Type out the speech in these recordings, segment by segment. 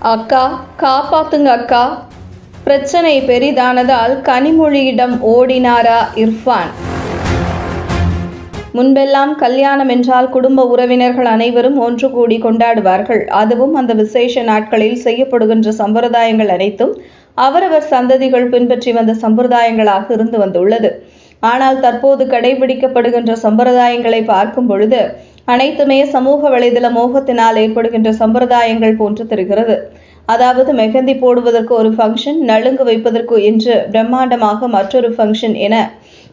அக்கா காப்பாத்துங்க அக்கா. பிரச்சனை பெரிதானதால் கனிமொழியிடம் ஓடினாரா இர்ஃபான்? முன்பெல்லாம் கல்யாணம் என்றால் குடும்ப உறவினர்கள் அனைவரும் ஒன்று கூடி கொண்டாடுவார்கள். அதுவும் அந்த விசேஷ நாட்களில் செய்யப்படுகின்ற சம்பிரதாயங்கள் அனைத்தும் அவரவர் சந்ததிகள் பின்பற்றி வந்த சம்பிரதாயங்களாக இருந்து வந்துள்ளது. ஆனால் தற்போது கடைபிடிக்கப்படுகின்ற சம்பிரதாயங்களை பார்க்கும் பொழுது அனைத்துமே சமூக வலைதள மோகத்தினால் ஏற்படுகின்ற சம்பிரதாயங்கள் போன்று தெரிகிறது. அதாவது மெஹந்தி போடுவதற்கு ஒரு ஃபங்க்ஷன் நலுங்கு வைப்பதற்கு என்று பிரம்மாண்டமாக மற்றொரு ஃபங்க்ஷன் என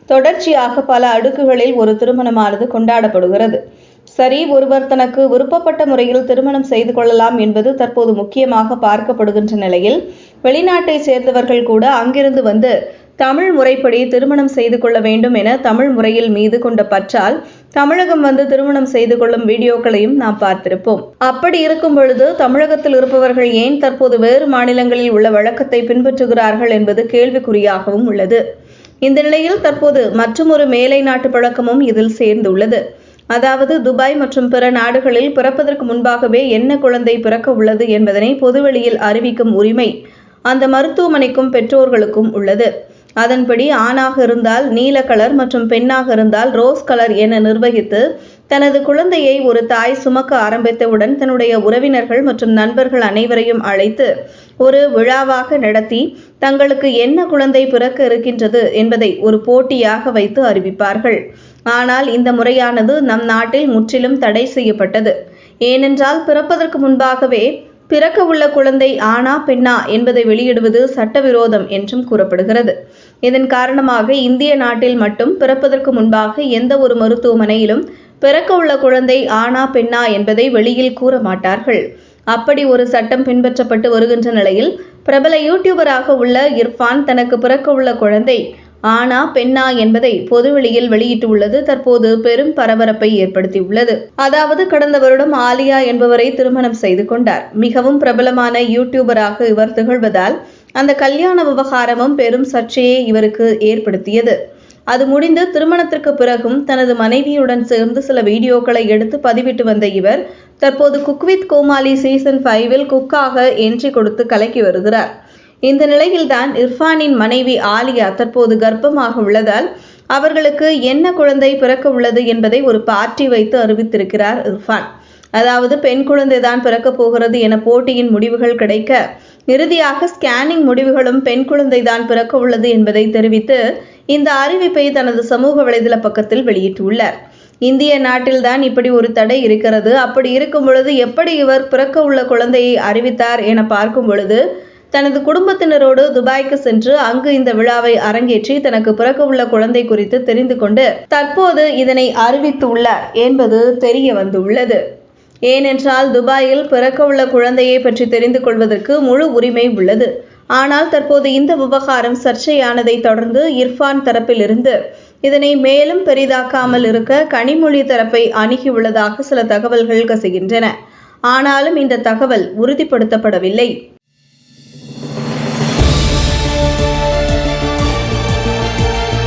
தொடர்ச்சியாக பல அடுக்குகளில் ஒரு திருமணமானது கொண்டாடப்படுகிறது. சரி ஒருவர் தனக்கு விருப்பப்பட்ட முறையில் திருமணம் செய்து கொள்ளலாம் என்பது தற்போது முக்கியமாக பார்க்கப்படுகின்ற நிலையில் வெளிநாட்டைச் சேர்ந்தவர்கள் கூட அங்கிருந்து வந்து தமிழ் முறைப்படி திருமணம் செய்து கொள்ள வேண்டும் என தமிழ் முறையில் மீது கொண்ட பற்றால் தமிழகம் வந்து திருமணம் செய்து கொள்ளும் வீடியோக்களையும் நாம் பார்த்திருப்போம். அப்படி இருக்கும் பொழுது தமிழகத்தில் இருப்பவர்கள் ஏன் தற்போது வேறு மாநிலங்களில் உள்ள வழக்கத்தை பின்பற்றுகிறார்கள் என்பது கேள்விக்குறியாகவும் உள்ளது. இந்த நிலையில் தற்போது மற்றொரு மேலை நாட்டு பழக்கமும் இதில் சேர்ந்துள்ளது. அதாவது துபாய் மற்றும் பிற நாடுகளில் பிறப்பதற்கு முன்பாகவே என்ன குழந்தை பிறக்க உள்ளது என்பதனை பொதுவெளியில் அறிவிக்கும் உரிமை அந்த மருத்துவமனைக்கும் பெற்றோர்களுக்கும் உள்ளது. அதன்படி ஆணாக இருந்தால் நீல கலர் மற்றும் பெண்ணாக இருந்தால் ரோஸ் கலர் என நிர்வகித்து தனது குழந்தையை ஒரு தாய் சுமக்க ஆரம்பித்தவுடன் தன்னுடைய உறவினர்கள் மற்றும் நண்பர்கள் அனைவரையும் அழைத்து ஒரு விழாவாக நடத்தி தங்களுக்கு என்ன குழந்தை பிறக்க இருக்கின்றது என்பதை ஒரு போட்டியாக வைத்து அறிவிப்பார்கள். ஆனால் இந்த முறையானது நம் நாட்டில் முற்றிலும் தடை செய்யப்பட்டது. ஏனென்றால் பிறப்பதற்கு முன்பாகவே பிறக்க உள்ள குழந்தை ஆணா பெண்ணா என்பதை வெளியிடுவது சட்டவிரோதம் என்றும் கூறப்படுகிறது. இதன் காரணமாக இந்திய நாட்டில் மட்டும் பிறப்பதற்கு முன்பாக எந்த ஒரு மருத்துவமனையிலும் பிறக்க உள்ள குழந்தை ஆணா பெண்ணா என்பதை வெளியில் கூற மாட்டார்கள். அப்படி ஒரு சட்டம் பின்பற்றப்பட்டு வருகின்ற நிலையில் பிரபல யூடியூபராக உள்ள இர்ஃபான் தனக்கு பிறக்க உள்ள குழந்தை ஆனா பெண்ணா என்பதை பொதுவெளியில் வெளியிட்டுள்ளது. தற்போது பெரும் பரபரப்பை ஏற்படுத்தியுள்ளது. அதாவது கடந்த வருடம் ஆலியா என்பவரை திருமணம் செய்து கொண்டார். மிகவும் பிரபலமான யூடியூபராக இவர் திகழ்வதால் அந்த கல்யாண விவகாரமும் பெரும் சர்ச்சையை இவருக்கு ஏற்படுத்தியது. அது முடிந்து திருமணத்திற்கு பிறகும் தனது மனைவியுடன் சேர்ந்து சில வீடியோக்களை எடுத்து பதிவிட்டு வந்த இவர் தற்போது குக்வித் கோமாளி சீசன் ஃபைவில் குக்காக என்ட்ரி கொடுத்து கலக்கி வருகிறார். இந்த நிலையில்தான் இர்ஃபானின் மனைவி ஆலியா தற்போது கர்ப்பமாக உள்ளதால் அவர்களுக்கு என்ன குழந்தை பிறக்க உள்ளது என்பதை ஒரு பார்ட்டி வைத்து அறிவித்திருக்கிறார் இர்ஃபான். அதாவது பெண் குழந்தைதான் பிறக்கப் போகிறது என போட்டியின் முடிவுகள் கிடைக்க இறுதியாக ஸ்கேனிங் முடிவுகளும் பெண் குழந்தைதான் பிறக்க உள்ளது என்பதை தெரிவித்து இந்த அறிவிப்பை தனது சமூக வலைதள பக்கத்தில் வெளியிட்டுள்ளார். இந்திய நாட்டில்தான் இப்படி ஒரு தடை இருக்கிறது. அப்படி இருக்கும் பொழுது எப்படி இவர் பிறக்க உள்ள குழந்தையை அறிவித்தார் என பார்க்கும் பொழுது தனது குடும்பத்தினரோடு துபாய்க்கு சென்று அங்கு இந்த விழாவை அரங்கேற்றி தனக்கு பிறக்க உள்ள குழந்தை குறித்து தெரிந்து கொண்டு தற்போது இதனை அறிவித்துள்ளார் என்பது தெரிய வந்துள்ளது. ஏனென்றால் துபாயில் பிறக்க உள்ள குழந்தையை பற்றி தெரிந்து கொள்வதற்கு முழு உரிமை உள்ளது. ஆனால் தற்போது இந்த விவகாரம் சர்ச்சையானதை தொடர்ந்து இர்ஃபான் தரப்பிலிருந்து இதனை மேலும் பெரிதாக்காமல் இருக்க கனிமொழி தரப்பை அணுகியுள்ளதாக சில தகவல்கள் கசிகின்றன. ஆனாலும் இந்த தகவல் உறுதிப்படுத்தப்படவில்லை.